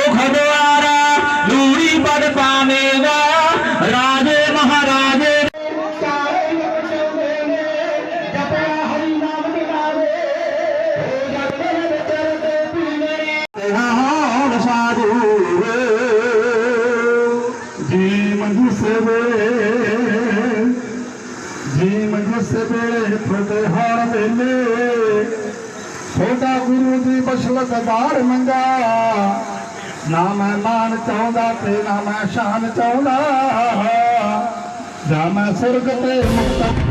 ਮੋਖ ਦੁਆਰਾ ਦੂਰੀ ਪਦ ਪਾਵੇਂਗਾ। ਰਾਜੇ ਮਹਾਰਾਜੇ ਲੋਕ ਚੋਦੇ ਨੇ ਜਪਿਆ ਹਰੀ ਨਾਮ ਜਨਾਵੇ ਹੋ ਜਪ ਲੈ ਚਰਦੇ ਪੀਨੇ ਹਾਲ ਸਾਧੂ ਜੀ ਮੰਜੂ ਸੇਵੇ ਜੀ ਮੰਜੂ ਸੇਵੇ ਫਤੇ ਹਾਰ ਵੇਲੇ। ਛੋਟਾ ਗੁਰੂ ਦੀ ਬਖਸ਼ਲਤ ਦਾਰ ਮੰਗਾ। ਨਾ ਮੈਂ ਮਾਨ ਚਾਹੁੰਦਾ ਤੇ ਨਾ ਮੈਂ ਸ਼ਾਨ ਚਾਹੁੰਦਾ। ਜਾ ਮੈਂ ਸੁਰਗ ਤੇ ਮੁਕਤ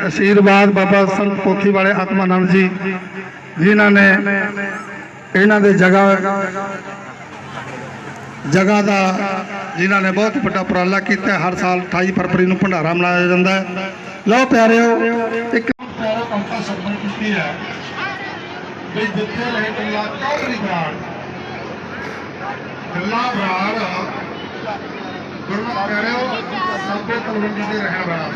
ਆਸ਼ੀਰਵਾਦ ਬਾਬਾ ਸੰਤ ਪੋਥੀ ਵਾਲੇ ਆਤਮਾਨੰਦ ਜੀ, ਜਿਨ੍ਹਾਂ ਨੇ ਇਹਨਾਂ ਦੇ ਜਗ੍ਹਾ ਜਗ੍ਹਾ ਦਾ ਜਿਨ੍ਹਾਂ ਨੇ ਬਹੁਤ ਵੱਡਾ ਉਪਰਾਲਾ ਕੀਤਾ, ਹਰ ਸਾਲ 28 ਫਰਵਰੀ ਨੂੰ ਭੰਡਾਰਾ ਮਨਾਇਆ ਜਾਂਦਾ ਹੈ। ਲਓ ਪਿਆਰਿਓ, ਇੱਕ ਪਿਆਰਾ ਕੰਪਾ ਸਰਬਨ ਕੀਤੀ ਹੈ। ਵੀ ਜਿੱਥੇ ਰਹੇ ਗੱਲਾਂ ਚੌਧਰੀ ਬਰਾੜ ਗੱਲਾਂ ਬਰਾੜ। ਗੁਰਮਤਿ ਪਿਆਰਿਓ ਸਾਬੇ ਤਲਵੰਡੀ ਦੇ ਰਹਿਣ ਵਾਲਾ।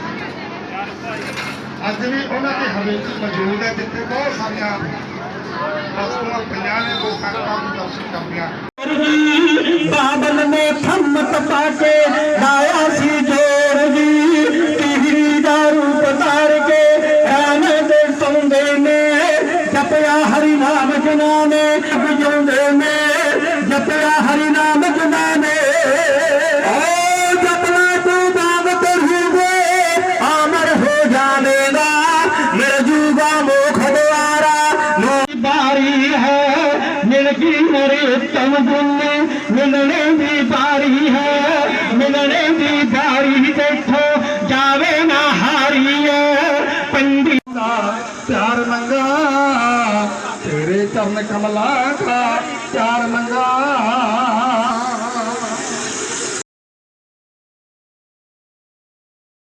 ਅੱਜ ਵੀ ਉਹਨਾਂ ਦੀ ਹਵੇਲੀ ਮੌਜੂਦ ਹੈ, ਜਿੱਥੇ ਬਹੁਤ ਸਾਰੀਆਂ ਵਸਤੂਆਂ ਪਈਆਂ ਨੇ ਲੋਕ ਸੰਗਤਾਂ ਨੂੰ ਦਰਸ਼ਨ ਕਰਦੀਆਂ ਬਾਦਲ ਨੇ ਥੰਮਤ ਪਾ ਕੇ ਲਾਇਆ ਸੀ ਜੋਰ ਜੀ ਤੀਹਰੀ ਦਾ ਰੂਪ ਧਾਰ ਕੇ ਐਵੇਂ ਦੇ ਸੌਂਦੇ ਨੇ, ਜਪਿਆ ਹਰੀ ਨਾਮ ਜਨਾ ਨੇ ਵਜਾਉਂਦੇ ਨੇ, ਜਪਿਆ ਹਰੀ ਨਾਮ ਹੈ ਮਿਲ ਕੀ ਮਰੇ ਉੱਤਮ ਗੁੰਨੇ ਮਿਲਣੇ ਦੀ ਬਾਰੀ ਹੈ, ਮਿਲਣੇ ਦੀ ਬਾਰੀ ਦੇਖੋ, ਜਾਵੇ ਨਾ ਹਾਰੀਏ। ਪੰਡੀ ਦਾ ਪਿਆਰ ਮੰਗਾ, ਤੇਰੇ